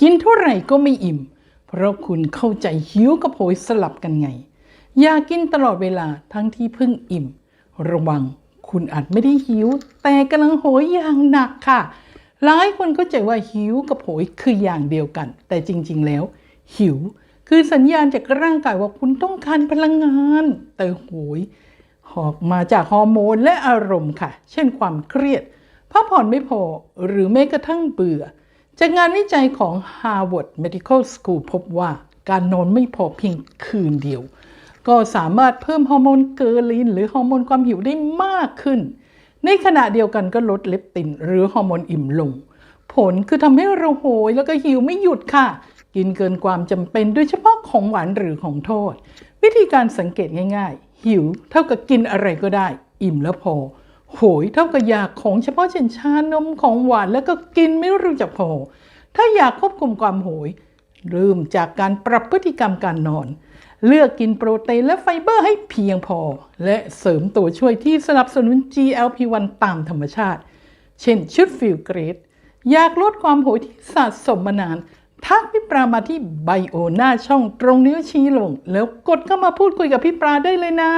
กินเท่าไหร่ก็ไม่อิ่ม เพราะคุณเข้าใจหิวกับโหยสลับกันไง อย่ากินตลอดเวลาทั้งที่เพิ่งอิ่ม ระวังคุณอาจไม่ได้หิว แต่กำลังโหยอย่างหนักค่ะ หลายคนเข้าใจว่าหิวกับโหยคืออย่างเดียวกัน แต่จริง ๆ แล้ว หิวคือสัญญาณจากร่างกายว่าคุณต้องการพลังงาน แต่โหยหอกมาจากฮอร์โมนและอารมณ์ค่ะ เช่นความเครียดพักผ่อนไม่พอหรือแม้กระทั่งเบื่อ จากงานวิจัยของ Harvard Medical School พบว่าการนอนไม่พอเพียงคืนเดียว ก็สามารถเพิ่มฮอร์โมนเกอร์ลิน หรือฮอร์โมนความหิวได้มากขึ้น ในขณะเดียวกันก็ลดเลปติน หรือฮอร์โมนอิ่มลง ผลคือทำให้เราโหยแล้วก็หิวไม่หยุดค่ะ กินเกินความจำเป็นโดยเฉพาะของหวานหรือของโทษ วิธีการสังเกตง่าย ๆ หิวเท่ากับกินอะไรก็ได้ อิ่มแล้วพอ โหยเท่ากับอยากของเฉพาะเช่นชานมของหวานแล้วก็กินไม่รู้จักพอ ถ้าอยากควบคุมความโหยเริ่มจากการปรับพฤติกรรมการนอน เลือกกินโปรตีนและไฟเบอร์ให้เพียงพอ และเสริมตัวช่วยที่สนับสนุน GLP-1 ตามธรรมชาติ เช่นชุดฟิลเกรดอยากลดความโหยที่สะสมมานาน ทักพี่ปรามาที่ไบโอหน้าช่องตรงนิ้วชี้ลง แล้วกดเข้ามาพูดคุยกับพี่ปราได้เลยนะ